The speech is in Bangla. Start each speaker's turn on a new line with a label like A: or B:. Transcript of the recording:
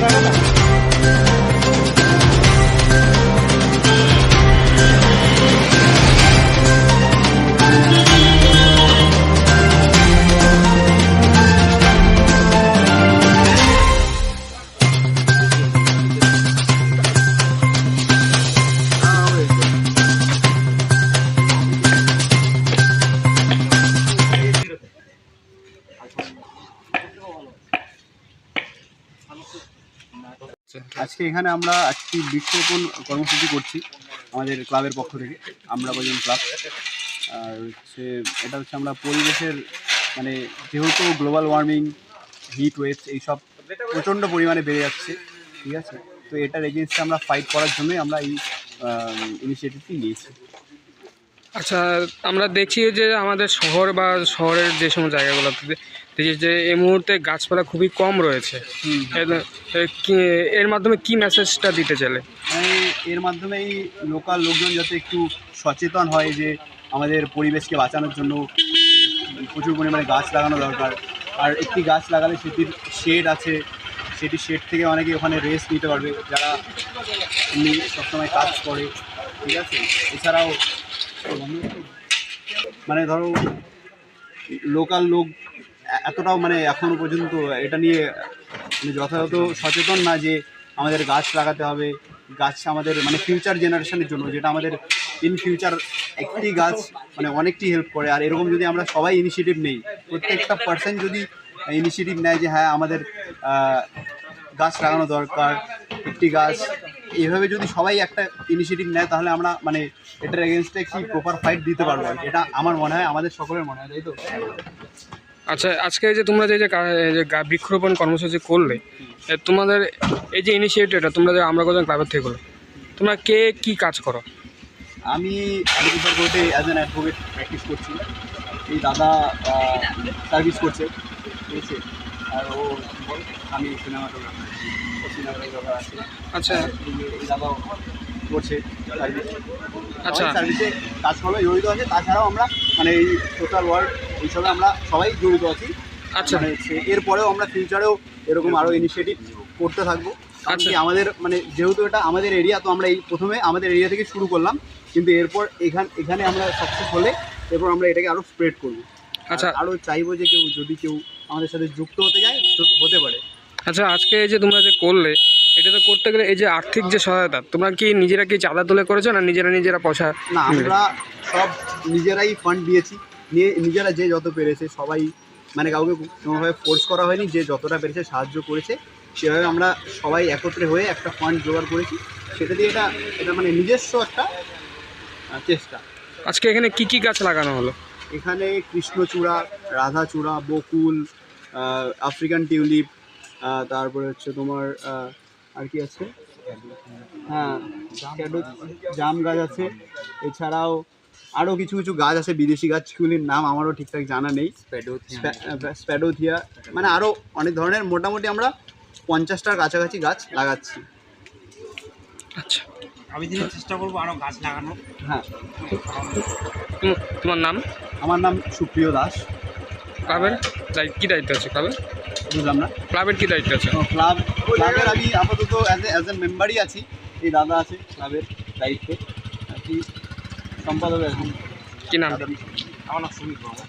A: Gracias. আজকে এখানে আমরা একটি বৃক্ষরোপণ কর্মসূচি করছি আমাদের ক্লাবের পক্ষ থেকে, আমরা কজন ক্লাব। আর হচ্ছে, এটা হচ্ছে আমরা পরিবেশের মানে যেহেতু গ্লোবাল ওয়ার্মিং হিট ওয়েভস এইসব প্রচণ্ড পরিমাণে বেড়ে যাচ্ছে, ঠিক আছে? তো এটার এগেনস্টে আমরা ফাইট করার জন্যই আমরা এই ইনিশিয়েটিভটি নিয়েছি।
B: আচ্ছা আমরা দেখছি যে আমাদের শহর বা শহরের যে সমস্ত জায়গাগুলোতে যে এই মুহূর্তে গাছপালা খুবই কম রয়েছে। এর- মাধ্যমে কি মেসেজটা দিতে চলে
A: মানে এর মাধ্যমে এই লোকাল লোকজন যাতে একটু সচেতন হয় যে আমাদের পরিবেশকে বাঁচানোর জন্য প্রচুর পরিমাণে গাছ লাগানো দরকার। আর একটি গাছ লাগালে সেটির শেড আছে সেটি শেড থেকে অনেকে ওখানে রেস্ট নিতে পারবে। যারা এমনি সবসময় কাজ করে ঠিক আছে? এছাড়াও মানে ধরো লোকাল লোক এতটাও মানে এখনও পর্যন্ত এটা নিয়ে মানে যথাযথ সচেতন না যে আমাদের গাছ লাগাতে হবে। গাছ আমাদের মানে ফিউচার জেনারেশনের জন্য, যেটা আমাদের ইন ফিউচার একটি গাছ মানে অনেকটি হেল্প করে। আর এরকম যদি আমরা সবাই ইনিশিয়েটিভ নেই, প্রত্যেকটা পার্সন যদি ইনিশিয়েটিভ নেয় যে হ্যাঁ আমাদের গাছ লাগানো দরকার, একটি গাছ এভাবে যদি সবাই একটা ইনিশিয়েটিভ নেয়, তাহলে আমরা মানে এটার এগেনস্টে একটি প্রপার ফাইট দিতে পারব? এটা আমার মনে হয়, আমাদের সকলের মনে হয়, তাই তো?
B: আচ্ছা আজকে এই যে তোমরা যে যে কা- বৃক্ষরোপণ কর্মসূচি করলে এ, তোমাদের এই যে ইনিশিয়েটিভটা তোমরা যে আমরা কজন ক্লাবের থেকে করলে তোমরা কে কি কাজ করো?
A: আমি কোর্টে অ্যাজ অ্যান অ্যাডভোকেট প্র্যাকটিস করছি। এই দাদা সার্ভিস করছে। ঠিক আছে? আর ও আমি সিনেমাটোগ্রাফার সিনেমাটোগ্রাফার আছে।
B: আচ্ছা।
A: এই যে এই দাদাও করছে সার্ভিস
B: আচ্ছা।
A: সার্ভিসে কাজকর্মে জড়িত আছে। তাছাড়াও আমরা মানে এই সোশ্যাল ওয়ার্ক এইসবে আমরা সবাই জড়িত আছি
B: আচ্ছা।
A: মানে এরপরেও আমরা ফিউচারেও এরকম আরও ইনিশিয়েটিভ করতে থাকব
B: আচ্ছা।
A: আমাদের মানে যেহেতু এটা আমাদের এরিয়া তো আমরা এই প্রথমে আমাদের এরিয়া থেকে শুরু করলাম কিন্তু এরপর এখান এখানে আমরা সাকসেস হলে এরপর আমরা এটাকে আরও স্প্রেড করব
B: আচ্ছা।
A: আরও চাইব যে কেউ যদি কেউ আমাদের সাথে যুক্ত হতে যায় হতে পারে
B: আচ্ছা আজকে এই যে তোমরা যে করলে এটা তো করতে গেলে এই যে আর্থিক যে সহায়তা তোমরা কি নিজেরা কি চাঁদা তুলে করেছ না নিজেরা নিজেরা পয়সা
A: না আমরা সব নিজেরাই ফান্ড দিয়েছি নিয়ে নিজেরা যে যত পেরেছে সবাই মানে কাউকে কোনোভাবে ফোর্স করা হয়নি যে যতটা পেরেছে সাহায্য করেছে সেভাবে আমরা সবাই একত্রে হয়ে একটা ফান্ড জোগাড় করেছি। সেটা দিয়ে এটা এটা মানে নিজস্ব একটা চেষ্টা।
B: আজকে এখানে কি কি গাছ লাগানো হলো?
A: এখানে কৃষ্ণচূড়া রাধাচূড়া বকুল আফ্রিকান টিউলিপ তারপরে হচ্ছে তোমার আর কি আছে? হ্যাঁ জাম গাছ আছে। এছাড়াও আরও কিছু কিছু গাছ আছে বিদেশি গাছগুলির নাম আমারও ঠিকঠাক জানা নেই। স্প্যাডোথিয়া মানে আরও অনেক ধরনের মোটামুটি আমরা পঞ্চাশটার কাছাকাছি গাছ লাগাচ্ছি।
B: আচ্ছা।
C: আমি দিনে চেষ্টা করব আরও গাছ লাগানো
A: হ্যাঁ।
B: তুম- তোমার নাম?
A: আমার নাম সুপ্রিয় দাস।
B: ক্লাবের কী দায়িত্ব আছে ক্লাবের?
A: বুঝলাম না।
B: ক্লাবের কী দায়িত্ব আছে?
A: তো ক্লাব ক্লাবের আমি আপাতত অ্যাজ এ অ্যাজ এ মেম্বারই আছি। এই দাদা আছে ক্লাবের দায়িত্বে। আর কি সম্পাদক
B: কি নাম?
C: আমার নাম সুমিত বাবু।